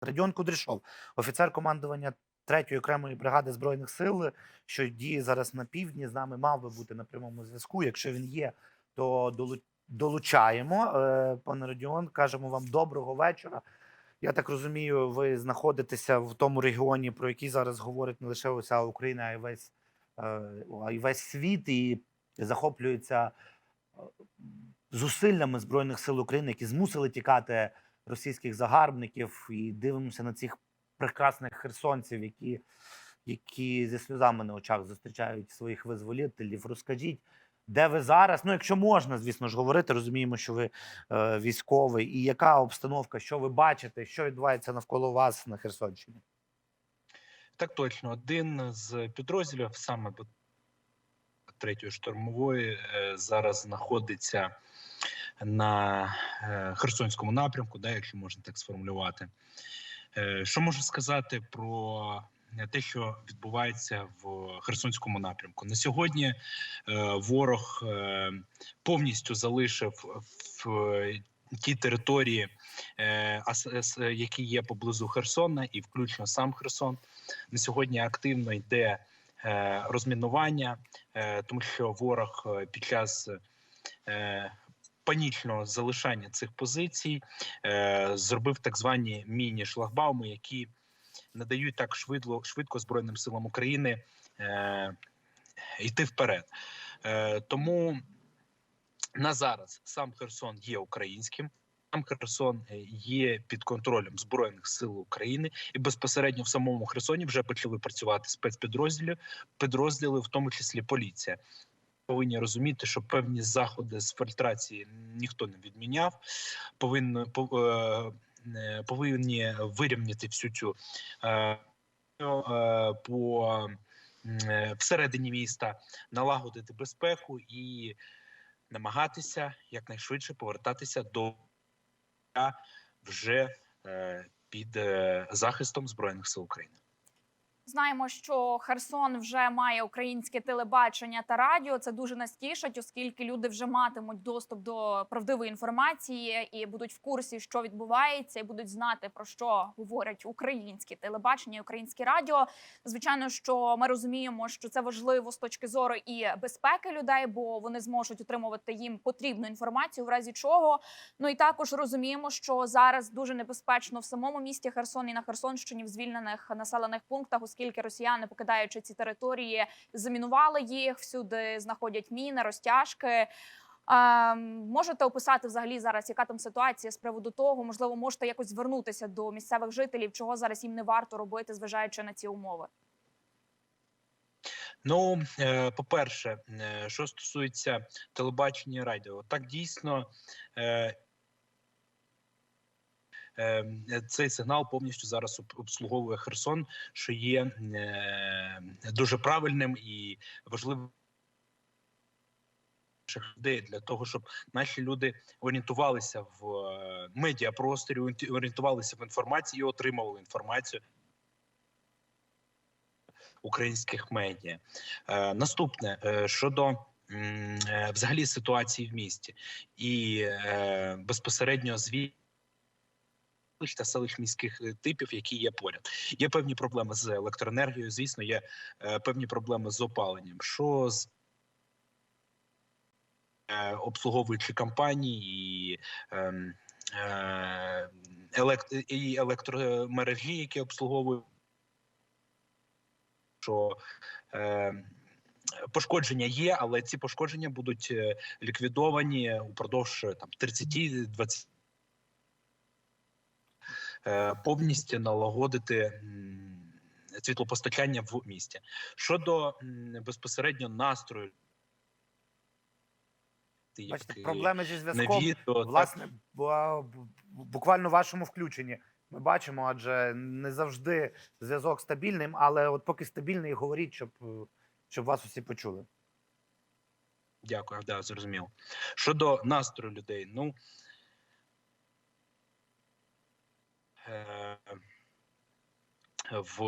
Радіон Кудряшов, офіцер командування 3-ї окремої бригади збройних сил, що діє зараз на півдні, з нами мав би бути на прямому зв'язку. Якщо він є, то долучаємо. Е, Пане Радіон, кажемо вам доброго вечора. Я так розумію, ви знаходитеся в тому регіоні, про який зараз говорить не лише уся Україна, а й весь, е, а й весь світ, і захоплюється е, зусиллями Збройних сил України, які змусили тікати російських загарбників, і дивимося на цих прекрасних херсонців, які, які зі сльозами на очах зустрічають своїх визволителів. Розкажіть, де ви зараз? Ну, якщо можна, звісно ж, говорити, розуміємо, що ви е, військовий, і яка обстановка, що ви бачите, що відбувається навколо вас на Херсонщині? Так точно, один з підрозділів саме третьої штурмової е, зараз знаходиться на е, Херсонському напрямку, да, якщо можна так сформулювати. Е, Що можу сказати про те, що відбувається в Херсонському напрямку? На сьогодні е, ворог е, повністю залишив в ті території, е, які є поблизу Херсона, і включно сам Херсон. На сьогодні активно йде е, розмінування, е, тому що ворог е, під час е, панічного залишання цих позицій е, зробив так звані міні-шлагбауми, які надають так швидко, швидко Збройним силам України е, йти вперед. Е, тому на зараз сам Херсон є українським. Сам Херсон е, є під контролем збройних сил України, і безпосередньо в самому Херсоні вже почали працювати спецпідрозділи, підрозділи, в тому числі поліція. Повинні розуміти, що певні заходи з фільтрації ніхто не відміняв. Повинно пов- е, е, повинні вирівняти всю цю е, по всередині міста, налагодити безпеку і намагатися якнайшвидше повертатися до вже під захистом збройних сил України. Знаємо, що Херсон вже має українське телебачення та радіо. Це дуже нас тішить, оскільки люди вже матимуть доступ до правдивої інформації і будуть в курсі, що відбувається, і будуть знати про що говорять українське телебачення, і українське радіо. Звичайно, що ми розуміємо, що це важливо з точки зору і безпеки людей, бо вони зможуть отримувати їм потрібну інформацію, в разі чого. Ну і також розуміємо, що зараз дуже небезпечно в самому місті Херсон і на Херсонщині в звільнених населених пунктах, оскільки росіяни, покидаючи ці території, замінували їх всюди, знаходять міни, розтяжки. А, можете описати взагалі зараз, яка там ситуація з приводу того? Можливо, можете якось звернутися до місцевих жителів, чого зараз їм не варто робити, зважаючи на ці умови. Ну, е, по-перше, е, що стосується телебачення і радіо, так дійсно е, цей сигнал повністю зараз обслуговує Херсон, що є е, дуже правильним і важливим людей для того, щоб наші люди орієнтувалися в е, медіапросторі, орієнтувалися в інформації і отримували інформацію українських медіа. Е, наступне е, щодо е, взагалі ситуації в місті і е, безпосередньо звіт та селищ міських е, типів, які є поряд. Є певні проблеми з електроенергією. Звісно, є е, певні проблеми з опаленням. Що з е, обслуговуючи компанії і, ем, і електромережі, які обслуговують, що пошкодження є, але ці пошкодження будуть ліквідовані упродовж там 30-20 е, повністю налагодити світлопостачання в місті. Щодо безпосередньо настрою. Бачите, проблеми зі зв'язком. Власне, бу- бу- буквально в вашому включенні ми бачимо, адже не завжди зв'язок стабільним, але от поки стабільний, говоріть, щоб, е, щоб вас усі почули. Дякую, да, зрозуміло. Щодо настрою людей, ну е, в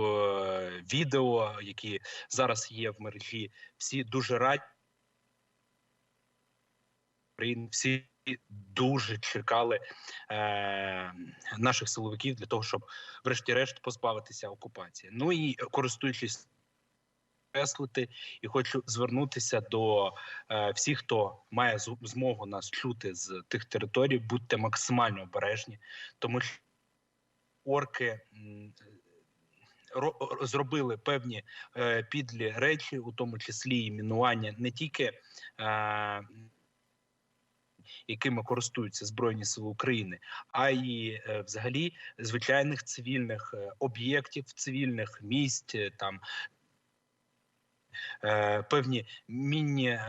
відео, які зараз є в мережі, всі дуже раді. Всі дуже чекали е, наших силовиків для того, щоб, врешті-решт, позбавитися окупації. Ну і користуючись креслити, і хочу звернутися до е, всіх, хто має змогу нас чути з тих територій. Будьте максимально обережні, тому що орки. ро- ро- Зробили певні е, підлі речі, у тому числі і мінування не тільки е, якими користуються збройні сили України, а й е, взагалі звичайних цивільних об'єктів, цивільних місць там. Певні мінні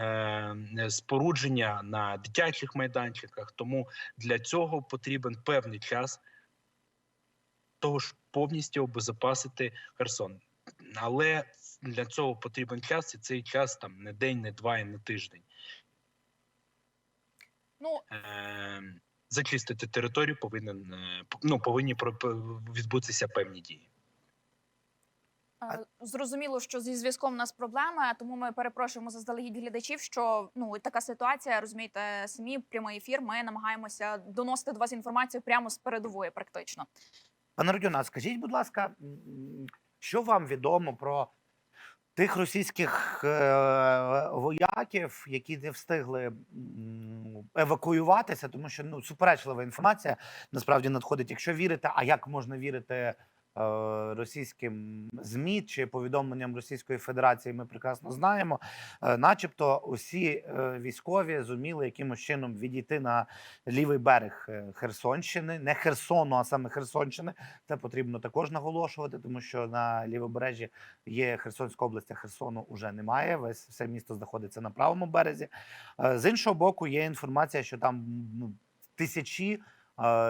спорудження на дитячих майданчиках, тому для цього потрібен певний час того ж повністю обезопасити Херсон. Але для цього потрібен час, і цей час там не день, не два і не тиждень. Ну Е, зачистити територію повинен е, ну, повинні відбутися певні дії. Зрозуміло, що зі зв'язком у нас проблеми, тому ми перепрошуємо заздалегідь глядачів, що ну така ситуація, розумієте, самі прямий ефір. Ми намагаємося доносити до вас інформацію прямо з передової, практично. Пане Родіона, скажіть, будь ласка, що вам відомо про тих російських е, вояків, які не встигли евакуюватися, тому що ну суперечлива інформація насправді надходить. Якщо вірити, а як можна вірити російським змі чи повідомленням Російської Федерації, ми прекрасно знаємо. Е, начебто, усі е, військові зуміли якимось чином відійти на лівий берег е, Херсонщини, не Херсону, а саме Херсонщини. Це потрібно також наголошувати, тому що на лівобережжі є Херсонська область, а Херсону вже немає. Весь все місто знаходиться на правому березі. Е, З іншого боку, є інформація, що там ну, тисячі, е,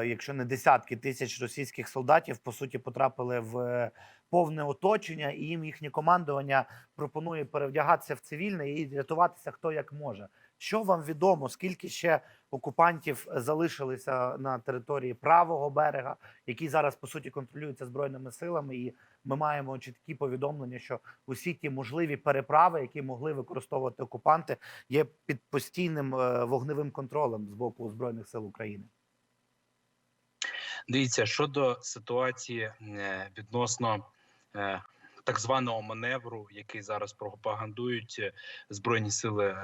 якщо не десятки тисяч російських солдатів, по суті, потрапили в повне оточення, і їм їхнє командування пропонує перевдягатися в цивільне і рятуватися хто як може. Що вам відомо? Скільки ще окупантів залишилися на території правого берега, який зараз по суті контролюється збройними силами, і ми маємо чіткі повідомлення, що усі ті можливі переправи, які могли використовувати окупанти, є під постійним е, вогневим контролем з боку збройних сил України. Дивіться щодо ситуації е, відносно е, так званого маневру, який зараз пропагандують е, збройні сили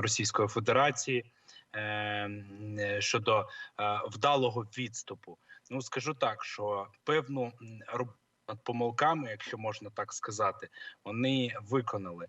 Російської Федерації щодо вдалого відступу. Ну скажу так, що певну роботу над помилками, якщо можна так сказати, вони виконали.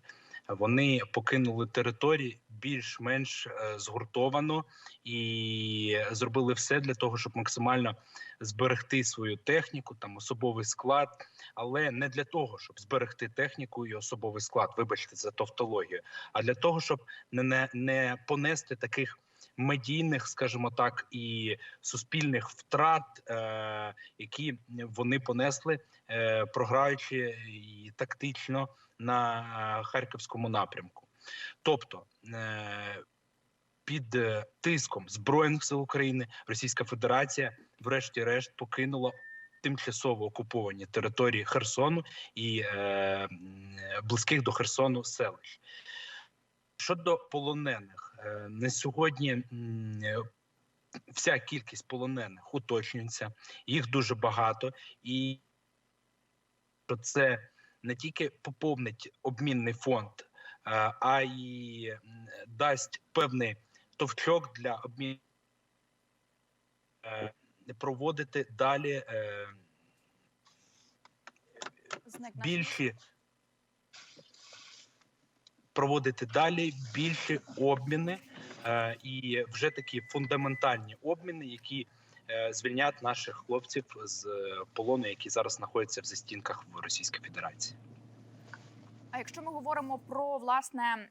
Вони покинули території більш-менш е, згуртовано і зробили все для того, щоб максимально зберегти свою техніку, там особовий склад, але не для того, щоб зберегти техніку і особовий склад, вибачте за тавтологію, а для того, щоб не, не, не понести таких медійних, скажімо так, і суспільних втрат, е, які вони понесли, е, програючи і тактично на харківському напрямку. Тобто е, під тиском збройних сил України Російська Федерація, врешті-решт, покинула тимчасово окуповані території Херсону і е, близьких до Херсону селищ. Щодо полонених, на сьогодні е, вся кількість полонених уточнюється, їх дуже багато, і що це не тільки поповнить обмінний фонд, е, а й дасть певний товчок для обміну е, проводити далі е, більші проводити далі більші обміни е, і вже такі фундаментальні обміни, які е, звільнять наших хлопців з е, полону, які зараз знаходяться в застінках в Російській Федерації. А якщо ми говоримо про власне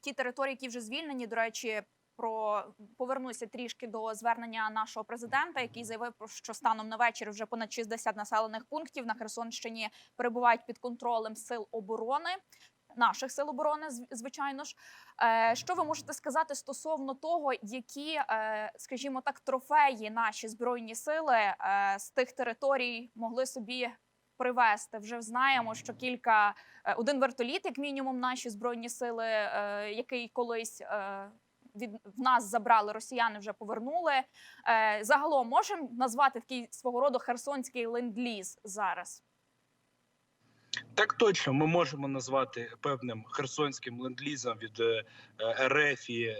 ті території, які вже звільнені, до речі, про повернуся трішки до звернення нашого президента, який заявив, що станом на вечір вже понад 60 населених пунктів на Херсонщині перебувають під контролем сил оборони. Наших сил оборони, зв- звичайно ж, Е, що ви можете сказати стосовно того, які, е, скажімо так, трофеї наші збройні сили е, з тих територій могли собі привезти? Вже знаємо, що кілька один вертоліт, як мінімум, наші збройні сили, який колись від в нас забрали росіяни, вже повернули. Загалом можемо назвати такий свого роду херсонський ленд-ліз зараз. Так точно, ми можемо назвати певним херсонським ленд-лізом від е, е, РФ е,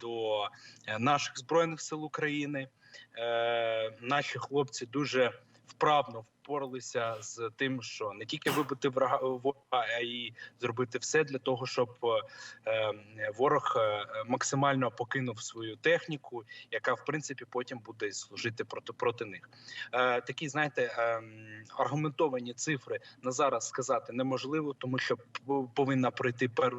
до наших збройних сил України. Наші хлопці дуже вправно впоралися з тим, що не тільки вибити врага ворога, а й зробити все для того, щоб е, ворог е, максимально покинув свою техніку, яка в принципі потім буде служити проти проти них. Е, Такі знаєте ем, аргументовані цифри на зараз сказати неможливо, тому що повинна пройти пер...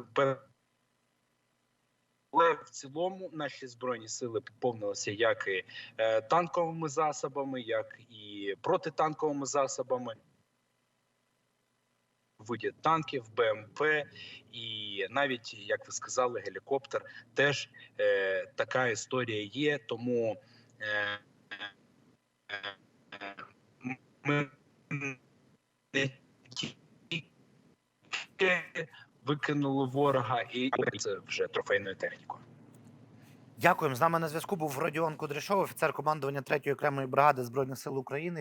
Але в цілому наші збройні сили поповнилися як і е, танковими засобами, як і протитанковими засобами. Виді танків, БМП і навіть, як ви сказали, гелікоптер. Теж е, така історія є. Тому е, е, ми не тільки викинули ворога, і це вже трофейною технікою. Дякуємо. З нами на зв'язку був Родіон Кудряшов, офіцер командування 3-ї окремої бригади Збройних сил України.